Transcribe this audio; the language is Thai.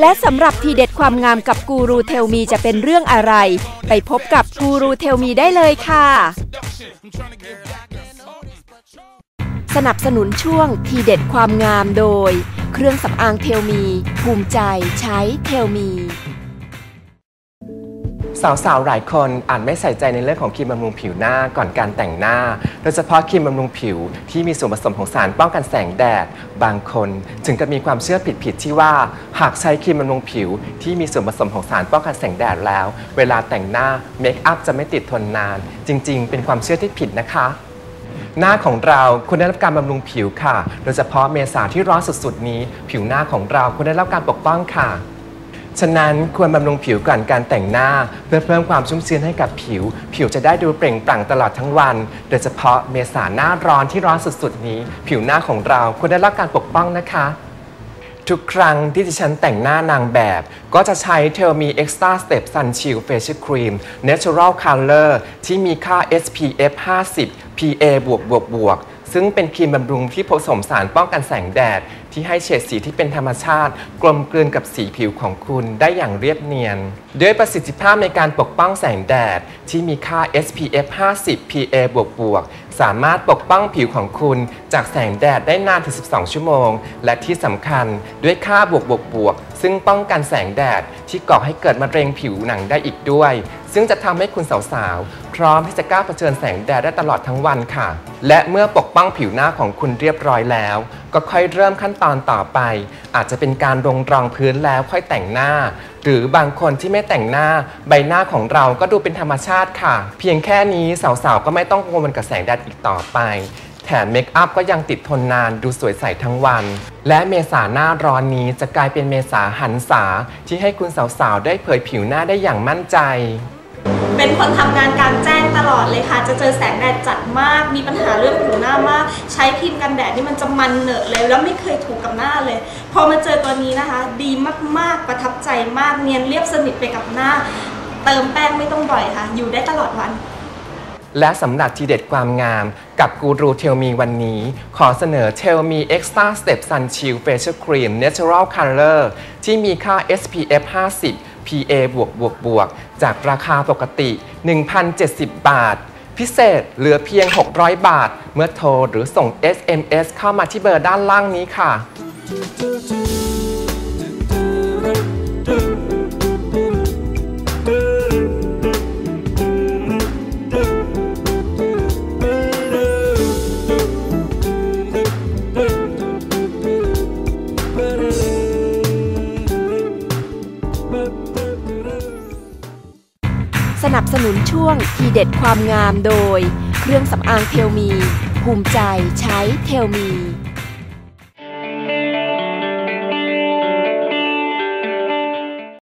และสำหรับทีเด็ดความงามกับกูรูเทลมีจะเป็นเรื่องอะไร ไปพบกับกูรูเทลมีได้เลยค่ะ สนับสนุนช่วงทีเด็ดความงามโดย เครื่องสำอางเทลมี ภูมิใจใช้เทลมี สาวๆ หลายคนอาจไม่ใส่ใจในเรื่องของครีมบำรุงผิวหน้าก่อนการแต่งหน้า โดยเฉพาะครีมบำรุงผิวที่มีส่วนผสมของสารป้องกันแสงแดด บางคนถึงกับมีความเชื่อผิดๆที่ว่า หากใช้ครีมบำรุงผิว ที่มีส่วนผสมของสารป้องกันแสงแดดแล้ว เวลาแต่งหน้าเมคอัพจะไม่ติดทนนาน จริง ๆ เป็นความเชื่อที่ผิดนะคะหน้าของเราควรได้รับการบำรุงผิวค่ะ โดยเฉพาะเมษาที่ร้อนสุดๆนี้ ผิวหน้าของเราควรได้รับการปกป้องค่ะ ฉะนั้นควรบำรุงผิวก่อนการแต่งหน้า เพื่อเพิ่มความชุ่มชื้นให้กับผิว ผิวจะได้ดูเปล่งปลั่งตลอดทั้งวัน โดยเฉพาะเมษาหน้าร้อนที่ร้อนสุดๆ นี้ ผิวหน้าของเราควรได้รับการปกป้องนะคะ ทุกครั้งที่ดิฉันแต่งหน้านางแบบ ก็จะใช้ Tell Me Extra Step Sun Shield Facial Cream Natural Color ที่มีค่า SPF 50 PA บวกบวกบวก ซึ่งเป็นครีมบำรุงที่ผสมสารป้องกันแสงแดด ที่ให้เฉดสีที่เป็นธรรมชาติ กลมกลืนกับสีผิวของคุณได้อย่างเรียบเนียน ด้วยประสิทธิภาพในการปกป้องแสงแดด ที่มีค่า SPF 50 PA บวกบวกสามารถปกป้องผิวของคุณจากแสงแดดได้นานถึง 12 ชั่วโมง และที่สำคัญด้วยค่าบวกบวกบวก ซึ่งป้องกันแสงแดดที่ก่อให้เกิดมะเร็งผิวหนังได้อีกด้วย ซึ่งจะทำให้คุณสาวๆ พร้อมที่จะกล้าเผชิญแสงแดดได้ตลอดทั้งวันค่ะ และเมื่อปกป้องผิวหน้าของคุณเรียบร้อยแล้ว ก็ค่อยเริ่มขั้นตอนต่อไป อาจจะเป็นการลงรองพื้นแล้วค่อยแต่งหน้า หรือบางคนที่ไม่แต่งหน้า ใบหน้าของเราก็ดูเป็นธรรมชาติค่ะ เพียงแค่นี้สาวๆก็ไม่ต้องกังวลกับแสงแดดอีกต่อไปแถมเมคอัพก็ยังติดทนนานดูสวยใสทั้งวัน และเมษาหน้าร้อนนี้จะกลายเป็นเมษาหันษาที่ให้คุณสาวๆ ได้เผยผิวหน้าได้อย่างมั่นใจ เป็นคนทำงานกลางแจ้งตลอดเลยค่ะ จะเจอแสงแดดจัดมาก มีปัญหาเรื่องผิวหน้ามาก ใช้ครีมกันแดดนี่มันจะมันเหนอะเลยแล้วไม่เคยถูกกับหน้าเลย พอมาเจอตัวนี้นะคะ ดีมากๆประทับใจมากเนียนเรียบสนิทไปกับหน้า เติมแป้งไม่ต้องบ่อยค่ะ อยู่ได้ตลอดวัน และสำหรับทีเด็ดความงามกับกูรูเทลมีวันนี้ ขอเสนอ Tell Me Extra Step Sun Shield Facial Cream Natural Color ที่มีค่า SPF 50 PA บวกบวกบวกจากราคาปกติ 1,070 บาท พิเศษเหลือเพียง 600 บาท เมื่อโทรหรือส่ง SMS เข้ามาที่เบอร์ด้านล่างนี้ค่ะ นับสนุนช่วงทีเด็ดความงามโดย เครื่องสำอางเทลมี ภูมิใจใช้เทลมี